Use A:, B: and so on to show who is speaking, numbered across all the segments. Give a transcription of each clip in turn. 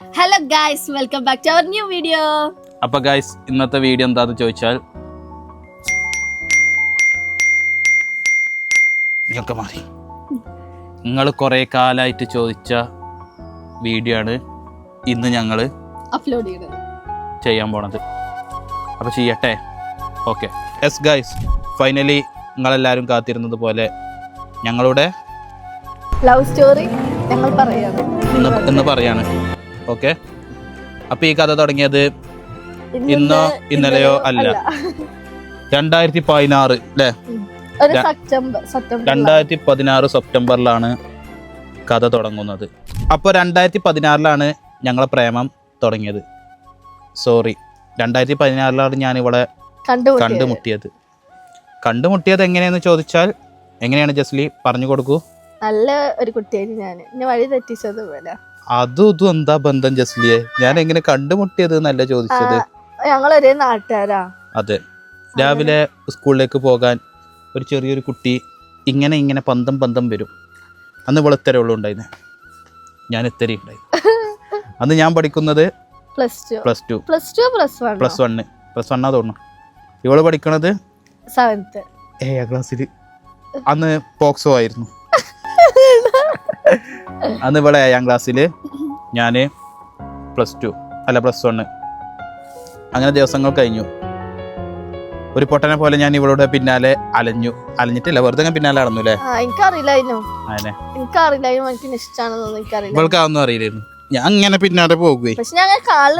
A: Hello guys welcome back to our new video
B: അപ്പൊ guys ഇന്നത്തെ video എന്താന്ന് ചോദിച്ചാൽ ഇതൊക്കെ മാറി നിങ്ങൾ കുറേ കാലമായിട്ട് ചോദിച്ച വീഡിയോ ആണ് ഇന്ന് ഞങ്ങൾ
A: അപ്ലോഡ് ചെയ്തത്.
B: ചെയ്യാൻ പോണത്. അപ്പോൾ ചെയ്യട്ടെ? ഓക്കെ എസ് ഗൈസ് ഫൈനലി നിങ്ങളെല്ലാവരും കാത്തിരുന്നത് പോലെ ഞങ്ങളുടെ
A: ലവ് സ്റ്റോറി ഞങ്ങൾ പറയാണ്.
B: ഇന്ന് ഇന്ന് പറയാണ്. ഓക്കെ. അപ്പൊ ഈ കഥ തുടങ്ങിയത് ഇന്നോ ഇന്നലെയോ അല്ല. രണ്ടായിരത്തി പതിനാറ് അല്ലേ? രണ്ടായിരത്തി പതിനാറ് സെപ്റ്റംബറിലാണ്. കഥ തുടങ്ങുന്നത്. അപ്പോൾ രണ്ടായിരത്തി പതിനാറിലാണ് ഞങ്ങളെ പ്രേമം തുടങ്ങിയത്. സോറി രണ്ടായിരത്തി പതിനാറിലാണ് ഞാൻ ഇവിടെ
A: കണ്ടുമുട്ടിയത്.
B: കണ്ടുമുട്ടിയത് എങ്ങനെയെന്ന് ചോദിച്ചാൽ എങ്ങനെയാണ് ജസ്ലി? പറഞ്ഞു കൊടുക്കൂ.
A: നല്ല ഒരു കുട്ടിയായിരുന്നു ഞാൻ എന്നെ വഴി തെറ്റിച്ചത് പോലെ
B: അതും ഇതും എന്താ ബന്ധം ജസ്ലിയെ? ഞാൻ എങ്ങനെ കണ്ടുമുട്ടിയത് എന്നല്ല ചോദിച്ചത്.
A: ഞങ്ങൾ ഒരേ നാട്ടുകാരാ.
B: അതെ. രാവിലെ സ്കൂളിലേക്ക് പോകാൻ ഒരു ചെറിയൊരു കുട്ടി ഇങ്ങനെ ഇങ്ങനെ പന്തം പന്തം വരും. അന്ന് ഇവിടെ ഇത്തര ഉള്ളു ഉണ്ടായിരുന്നു. ഞാൻ ഇത്തരി ഉണ്ടായി അന്ന് ഞാൻ പഠിക്കുന്നത്
A: plus two
B: plus two
A: plus two plus one
B: plus one plus വണ്ണാ തോന്നുന്നു. ഇവൾ പഠിക്കണത്
A: സെവൻത്ത്
B: ഏഴാം ക്ലാസ്സിൽ അന്ന് പോക്സോ ആയിരുന്നു. അന്ന് ഇവിടെ ഏഴാം ക്ലാസ്സിൽ ഞാൻ പ്ലസ് ടു അല്ല പ്ലസ് വണ്ണ് അങ്ങനെ ദിവസങ്ങൾ കഴിഞ്ഞു. ഒരു പൊട്ടനെ പോലെ ഞാൻ ഇവളോട് പിന്നാലെ അലഞ്ഞു. അലഞ്ഞിട്ടില്ല വെറുതെ ഞാൻ പിന്നാലെ നടന്നു അല്ലേ?
A: എനിക്കറിയില്ലായിരുന്നു.
B: അങ്ങനെ
A: എനിക്കറിയില്ലായിരുന്നു എനിക്ക് ഇഷ്ടമാണെന്നൊന്നും എനിക്കറിയില്ല.
B: ഇവൾക്ക് അതൊന്നും അറിയില്ലായിരുന്നു. ഞാൻ അങ്ങനെ പിന്നാലെ പോകുകയെ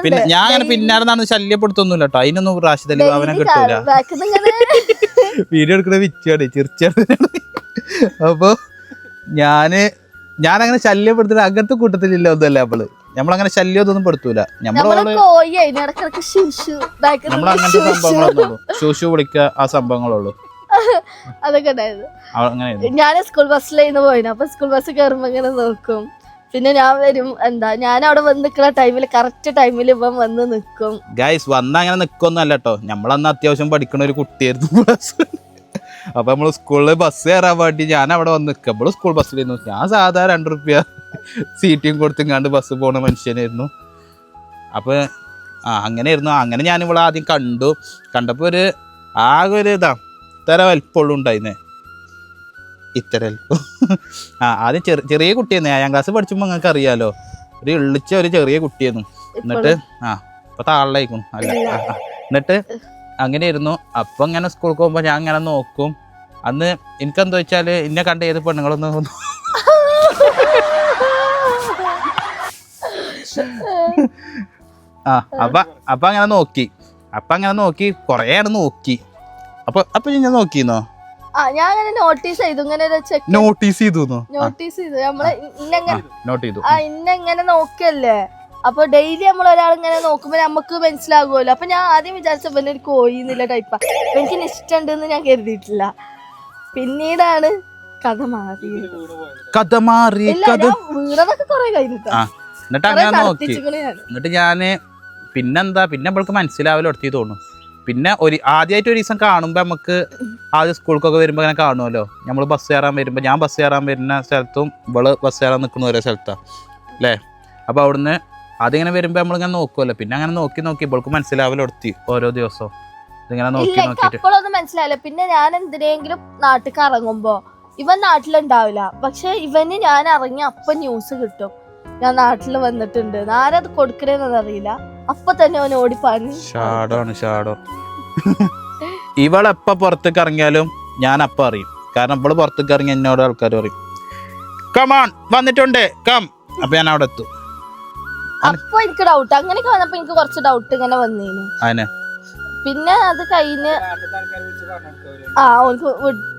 B: പിന്നെ ഞാൻ അങ്ങനെ പിന്നാലെ നടന്ന് ശല്യപ്പെടുത്തൊന്നുമില്ല കേട്ടോ അതിനൊന്നും റാഷിദ് അലി അവനെ കിട്ടൂല. വീഡിയോ എടുക്കണ വിച്ചാണ് ചിരിച്ചാണ് അപ്പൊ ഞാൻ ഞാനങ്ങനെ ശല്യപ്പെടുത്തില്ല അങ്ങനത്തെ കൂട്ടത്തിലില്ല ഒന്നുമല്ല അവൾ. നമ്മളങ്ങനെ ശല്യം ഒന്നും പെടുത്തൂല നമ്മളങ്ങനത്തെ സംഭവങ്ങളൊന്നും ശൂശു വിളിക്കുക ആ സംഭവങ്ങളുള്ളൂ.
A: അതൊക്കെ ഞാൻ സ്കൂൾ ബസ്സിലായിരുന്നു പോയിന്. അപ്പൊ സ്കൂൾ ബസ് കയറുമ്പോ ഇങ്ങനെ നോക്കും. പിന്നെ ഞാൻ വരും എന്താ ഞാൻ അവിടെ വന്ന് നിൽക്കുന്ന ടൈമിൽ കറക്റ്റ് ടൈമിൽ ഇവൻ വന്ന് നിൽക്കും
B: ഗൈസ് വന്ന അങ്ങനെ അല്ല കേട്ടോ നമ്മളന്ന് അത്യാവശ്യം പഠിക്കണ ഒരു കുട്ടിയായിരുന്നു. ബസ് അപ്പൊ നമ്മൾ സ്കൂളിൽ ബസ് കയറാൻ വേണ്ടി ഞാൻ അവിടെ വന്ന് നിൽക്കുക നമ്മൾ സ്കൂൾ ബസ്സിലായിരുന്നു ഞാൻ സാധാരണ രണ്ട് റുപ്യ സീറ്റും കൊടുത്തിങ്ങാണ്ട് ബസ് പോണ മനുഷ്യനായിരുന്നു. അപ്പൊ ആ അങ്ങനെ ആയിരുന്നു അങ്ങനെ ഞാൻ ഇവിടെ ആദ്യം കണ്ടു. കണ്ടപ്പോ ഒരു ആകെ ഒരു ഇതാ ഇത്ര വലിപ്പമുള്ളൂ ഉണ്ടായിരുന്നേ. ഇത്ര വലിപ്പം. ആ ആദ്യം ചെറിയ ചെറിയ കുട്ടിയായിരുന്നു. ഏഴാം ക്ലാസ് പഠിച്ചുമ്പോൾ നിങ്ങൾക്ക് അറിയാലോ. ഒരു ഇളിച്ച ഒരു ചെറിയ കുട്ടിയായിരുന്നു. എന്നിട്ട് ആ ഇപ്പൊ താളിലായിക്കുന്നു അല്ല. എന്നിട്ട് അങ്ങനെയായിരുന്നു. അപ്പം ഇങ്ങനെ സ്കൂളിൽ പോകുമ്പോൾ ഞാൻ അങ്ങനെ നോക്കും. അന്ന് എനിക്കെന്താ വെച്ചാൽ എന്നെ കണ്ട ഏത് പെണ്ണുങ്ങളൊന്നും തോന്നും. ആ അപ്പ അപ്പം അങ്ങനെ നോക്കി. അപ്പം അങ്ങനെ നോക്കി കൊറേയാണ് നോക്കി. അപ്പൊ അപ്പൊ ഞാൻ നോക്കിന്നോ?
A: ഞാൻ അങ്ങനെ നോട്ടീസ് ചെയ്തു. ഇങ്ങനെ
B: നോട്ടീസ് ചെയ്തു
A: നോട്ടീസ് ചെയ്തു. നമ്മൾ ഇന്നെങ്ങനെ
B: നോട്ട് ചെയ്തു.
A: ആ ഇന്നെങ്ങനെ നോക്കല്ലേ അപ്പൊ ഡെയിലി നമ്മൾ ഒരാൾ ഇങ്ങനെ നോക്കുമ്പോൾ നമുക്ക് മനസ്സിലാകുമല്ലോ അപ്പൊ ഞാൻ ആദ്യം വിചാരിച്ച പിന്നെ ഒരു കോഴി എന്നുള്ള ടൈപ്പാ എനിക്ക് ഇഷ്ടമുണ്ടെന്ന് ഞാൻ കരുതിയിട്ടില്ല. പിന്നീടാണ് കഥ മാറി
B: കഥ മാറി കഥ
A: വീണതൊക്കെ കൊറേ കഴിഞ്ഞിട്ടാ.
B: എന്നിട്ട് അങ്ങനെ നോക്കി. എന്നിട്ട് ഞാൻ പിന്നെന്താ പിന്നെ നമ്മൾക്ക് മനസ്സിലാവലോ എടുത്തി തോന്നുന്നു. പിന്നെ ഒരു ആദ്യമായിട്ട് ഒരു ദിവസം കാണുമ്പോൾ നമുക്ക് ആദ്യം സ്കൂൾക്കൊക്കെ വരുമ്പോൾ അങ്ങനെ കാണുമല്ലോ നമ്മൾ ബസ് കയറാൻ വരുമ്പോൾ ഞാൻ ബസ് കയറാൻ വരുന്ന സ്ഥലത്തും ഇവൾ ബസ് കയറാൻ നിൽക്കുന്ന ഒരേ സ്ഥലത്താണ് അല്ലേ അപ്പോൾ അവിടുന്ന് വരുമ്പോ വരുമ്പോൾ നമ്മളിങ്ങനെ നോക്കുമല്ലോ പിന്നെ അങ്ങനെ നോക്കി നോക്കി ഇവൾക്ക് മനസ്സിലാവില്ല എടുത്തി ഓരോ ദിവസവും. ഇതിങ്ങനെ നോക്കി നോക്കിയിട്ട്.
A: അപ്പോഴൊന്നും മനസ്സിലായില്ല. പിന്നെ ഞാൻ എന്തിനെങ്കിലും നാട്ടിൽ ഇറങ്ങുമ്പോ ഇവൻ നാട്ടിലുണ്ടാവില്ല. പക്ഷെ ഇവന് ഞാൻ ഇറങ്ങി അപ്പൊ ന്യൂസ് കിട്ടും. ഞാൻ നാട്ടിൽ വന്നിട്ടുണ്ട്. ആരത് കൊടുക്കണേന്ന് അറിയില്ല. അപ്പൊ തന്നെ അവൻ ഓടി പറഞ്ഞു
B: ഷാഡോണ് ഷാഡോ. ഇവളെപ്പ പുറത്തേക്ക് ഇറങ്ങിയാലും ഞാൻ അപ്പം അറിയും. കാരണം ഇവൾ പുറത്തേക്ക് ഇറങ്ങി എന്നോട് ആൾക്കാർ പറയും കമാൺ വന്നിട്ടുണ്ട്. കം അപ്പൊ ഞാൻ അവിടെ എത്തും.
A: അപ്പൊ എനിക്ക് ഡൗട്ട് അങ്ങനെയൊക്കെ വന്നപ്പോ എനിക്ക് കുറച്ച് ഡൗട്ട് ഇങ്ങനെ വന്നേനു.
B: അതിനെ
A: പിന്നെ അത് കഴിഞ്ഞ് ആ ഓനക്ക്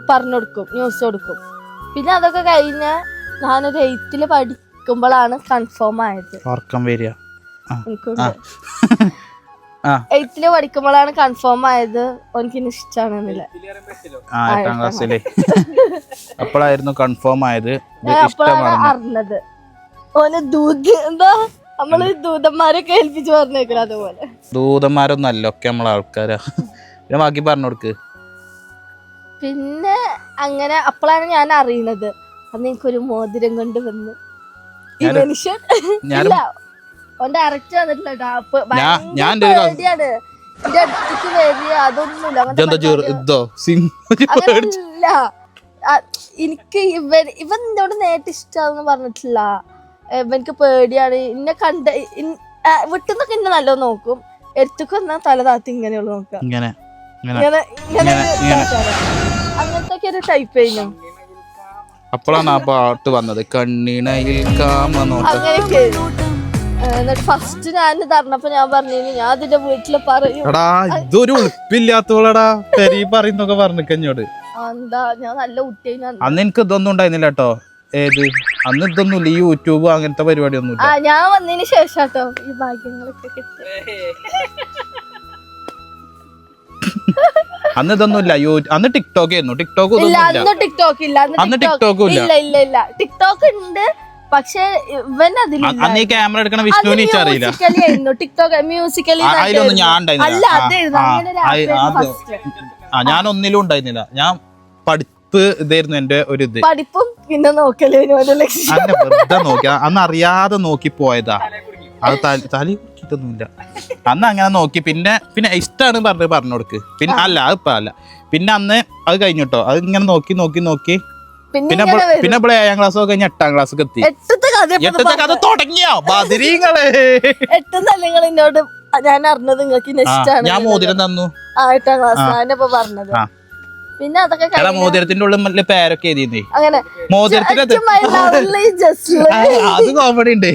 A: പറഞ്ഞു കൊടുക്കും ന്യൂസ് കൊടുക്കും. പിന്നെ അതൊക്കെ കഴിഞ്ഞ് ഞാനൊരു എയ്ത്തിൽ പഠിക്കുമ്പോഴാണ് കൺഫേം ആയത്.
B: ഉറക്കം വരിക.
A: എയ്ത്തിൽ പഠിക്കുമ്പോഴാണ് കൺഫേം ആയത്. എനിക്ക് ഇഷ്ടമാണെന്നില്ല
B: ആ എട്ടാം ക്ലാസ്സിലെ. അപ്പോഴായിരുന്നു കൺഫേം ആയത്.
A: അപ്പോഴാണ് അറിഞ്ഞത്. ഓന് ദൂത് എന്താ? നമ്മൾ ദൂതന്മാരൊക്കെ ഏൽപ്പിച്ച് പറഞ്ഞേക്കണം അതുപോലെ.
B: ദൂതന്മാരൊന്നും അല്ല ഒക്കെ നമ്മളെ ആൾക്കാരാ. പിന്നെ ബാക്കി പറഞ്ഞു കൊടുക്ക്.
A: പിന്നെ അങ്ങനെ അപ്പോഴാണ് ഞാൻ അറിയുന്നത് അന്ന് എനിക്കൊരു മോതിരം കൊണ്ട് വന്നു. ഈ
B: ഞാന്-
A: മനുഷ്യൻ
B: ഞാനും
A: ഇല്ല. ഓൻ ഡയറക്റ്റ് വന്നിട്ടില്ല ട്ടോ.
B: ഞാൻ- ഞാൻ എന്റെ ഒരു കസ-
A: പേടിയാണ്. എന്റെ അടുത്തേക്ക് വരിക അതൊന്നുമില്ല.
B: ഇതെന്താ ചെറു ഇതോ?
A: അങ്ങനെയല്ല ആ, എനിക്ക് ഇവൻ ഇവൻ എന്നോട് നേരിട്ട് ഇഷ്ടമാണെന്ന് പറഞ്ഞിട്ടില്ല. ഇവനക്ക് പേടിയാണ്. ഇന്നെ കണ്ട വിട്ടുന്നൊക്കെ എന്നെ നല്ല നോക്കും. എടുത്തൊക്കെ വന്നാൽ തല താത്തി ഇങ്ങനെയുള്ള നോക്കാം.
B: ഇങ്ങനെ.
A: അങ്ങനത്തെ ഒരു ടൈപ്പ് കഴിഞ്ഞു
B: അപ്പോഴാണ് ആ പാട്ട് വന്നത്. കണ്ണിണയിൽ കാമനോട്ടം
A: അങ്ങനെയൊക്കെ. എന്നിട്ട് ഫസ്റ്റ് ഞാൻ തരണപ്പോ ഞാൻ പറഞ്ഞു ഞാൻ അതിന്റെ വീട്ടിൽ പറയും.
B: എടാ ഇതൊരു ഉളുപ്പില്ലാത്തോളടാ. പെരി പറയുന്നൊക്കെ പറഞ്ഞു
A: കഞ്ഞോട് എന്താ ഞാൻ നല്ല കുട്ടിയായി
B: അന്ന് എനിക്ക് ഇതൊന്നും ഉണ്ടായിരുന്നില്ല കേട്ടോ ഏത്? അന്ന് ഇതൊന്നുമില്ല. ഈ യൂട്യൂബ് അങ്ങനത്തെ പരിപാടി
A: ആ
B: ഒന്നുമില്ല
A: ഞാൻ വന്നതിന് ശേഷം ഈ ഭാഗ്യങ്ങളൊക്കെ കിട്ടി
B: അന്ന് ഇതൊന്നുമില്ല. അന്ന് ടിക്ടോക്ക് ആയിരുന്നു. ടിക്ടോക്ക്
A: ഇല്ല അന്ന് ടിക്ടോക്ക് ഇല്ല.
B: അന്ന് ടിക്ടോക്ക് ഇല്ല.
A: ഇല്ല ഇല്ല ഇല്ല. ടിക്ടോക്ക് ഉണ്ട് പക്ഷേ ഇവൻ
B: ഈ ക്യാമറ എടുക്കണ വിഷ്ണുവിനെ
A: അറിയില്ല. ടിക്ടോക്ക് മ്യൂസിക്കലി
B: അതിലൊന്നും ഞാൻ ഉണ്ടായിരുന്നില്ല. ഞാൻ ഒന്നിലും ഉണ്ടായിരുന്നില്ല. ഞാൻ പഠിപ്പ് ഇതായിരുന്നു എന്റെ ഒരു ഇത്.
A: പഠിപ്പും പിന്നെ നോക്കലേനും ഒരു ലക്ഷ്യം
B: അന്നെ വെറുതെ നോക്കി. ആ- അന്ന് അറിയാതെ നോക്കി പോയതാ. അത് തല തലി കുറിച്ചിട്ടൊന്നുമില്ല അന്ന് അങ്ങനെ നോക്കി. പിന്നെ പിന്നെ ഇഷ്ടമാണ് പറഞ്ഞ് പറഞ്ഞു കൊടുക്ക്. പിന്നെ അല്ല അത് ഇപ്പൊ അല്ല. പിന്നെ അന്ന് അത് കഴിഞ്ഞിട്ടോ അത് ഇങ്ങനെ നോക്കി നോക്കി നോക്കി.
A: പിന്നെ
B: പിന്നെ
A: ഇങ്ങനെ
B: ഇപ്പൊ-
A: വരും.
B: പിന്നെ ഇപ്പോൾ ഏഴാം ക്ലാസ് കഴിഞ്ഞ് എട്ടാം ക്ലാസ് എത്തി.
A: എട്ടത്തെ കഥ ഇപ്പൊ
B: എട്ടത്തെ കഥ തുടങ്ങിയോ? ബദരീങ്ങളെ.
A: എട്ടെന്ന് നിങ്ങൾ എന്നോട് ഞാൻ അറിഞ്ഞത് നിങ്ങൾക്ക്
B: ആ,
A: ഇഷ്ടമാണ്
B: ഞാൻ മോതിരം തന്നു.
A: ആ എട്ടാം ക്ലാസ് ഞാനിപ്പോ പറഞ്ഞത്.
B: ആ.
A: പിന്നെ അതൊക്കെ
B: എടാ മോതിരത്തിന്റെ ഉള്ളിൽ പേരൊക്കെ എഴുതിയിരുന്നേ.
A: അങ്ങനെ
B: മോതിരത്തിന്റെ അത് കോമഡി ഉണ്ട്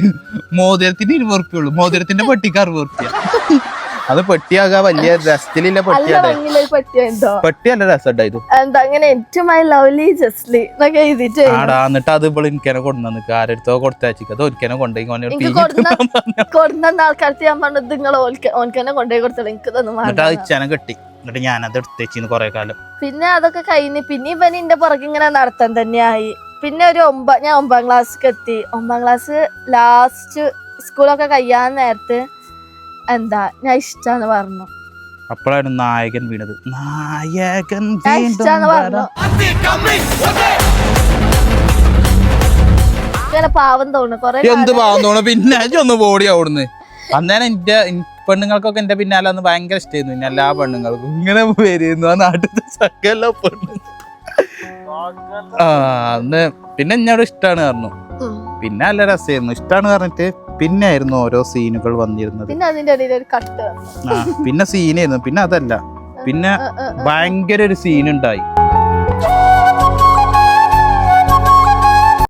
B: മോതിരത്തിന് ഇരുപത് റുപ്യ ഉള്ളു. മോതിരത്തിന്റെ പെട്ടിക്ക് അറുപത് റുപ്യ അത് പെട്ടിയാകാ വലിയ രസത്തിലില്ല പെട്ടിയാണ് പെട്ടി
A: എന്താ അങ്ങനെ ഏറ്റവും ലവ്ലി ജസ്ലി എന്നൊക്കെ എഴുതിട്ട്
B: ആടാ എന്നിട്ട് അത് ഇപ്പോൾ എനിക്കെന്നെ കൊണ്ടുവന്ന് ആരെടുത്തോ കൊടുത്തയച്ചിക്ക്. അത് ഒരിക്കനെ കൊണ്ടുപോയി
A: കൊണ്ടുവന്ന ആൾക്കാർക്ക് ഞാൻ പറഞ്ഞത് നിങ്ങൾ ഓൻക്കന്നെ കൊണ്ടുപോയി കൊടുത്തത് എനിക്ക് തന്നെ
B: എന്നിട്ട് അത് ഇച്ചനെ കെട്ടി. എന്നിട്ട് ഞാനത് എടുത്തേച്ചിന്ന് കൊറേ കാലം.
A: പിന്നെ അതൊക്കെ കഴിഞ്ഞ് പിന്നെ ഇവൻ എന്റെ പുറകെ ഇങ്ങനെ നടത്താൻ തന്നെയായി. പിന്നെ ഒരു ഒമ്പ ഞാൻ ഒമ്പതാം ക്ലാസ്സിലേക്ക് എത്തി. ഒമ്പതാം ക്ലാസ് ലാസ്റ്റ് സ്കൂളൊക്കെ കഴിയാൻ നേരത്ത് എന്താ ഞാൻ ഇഷ്ടാന്ന് പറഞ്ഞു.
B: അപ്പോഴാണ് നായകൻ വീണത്. നായകൻ വീണ്ടും
A: ഇഷ്ടാന്ന് പറഞ്ഞു.
B: വരാം.
A: ഇങ്ങനെ പാവം തോന്നുന്നു. കൊറേ
B: എന്ത് പാവം തോന്നുന്നു? പിന്നെ ഒന്ന് ബോഡി അവിടുന്ന്. അന്നേരം എന്റെ പെണ്ണുങ്ങൾക്കൊക്കെ എന്റെ പിന്നാലെ ഒന്ന് ഭയങ്കര ഇഷ്ടമായിരുന്നു പിന്നെ എല്ലാ പെണ്ണുങ്ങൾക്കും ഇങ്ങനെ വരുന്നു. ആ നാട്ടിലത്തെ സകല പെണ്ണു. ആ അന്ന് പിന്നെ എന്നോട് ഇഷ്ടമാണ് പറഞ്ഞു. പിന്നെ നല്ല രസമായിരുന്നു. ഇഷ്ടമാണ് പറഞ്ഞിട്ട് പിന്നെ ആയിരുന്നു ഓരോ സീനുകൾ വന്നിരുന്നത്.
A: പിന്നെ അതിന്റെ ഇടയിൽ ഒരു കട്ട് വന്നു.
B: ആ പിന്നെ സീനായിരുന്നു. പിന്നെ അതല്ല. പിന്നെ. ഭയങ്കര ഒരു സീൻ ഉണ്ടായി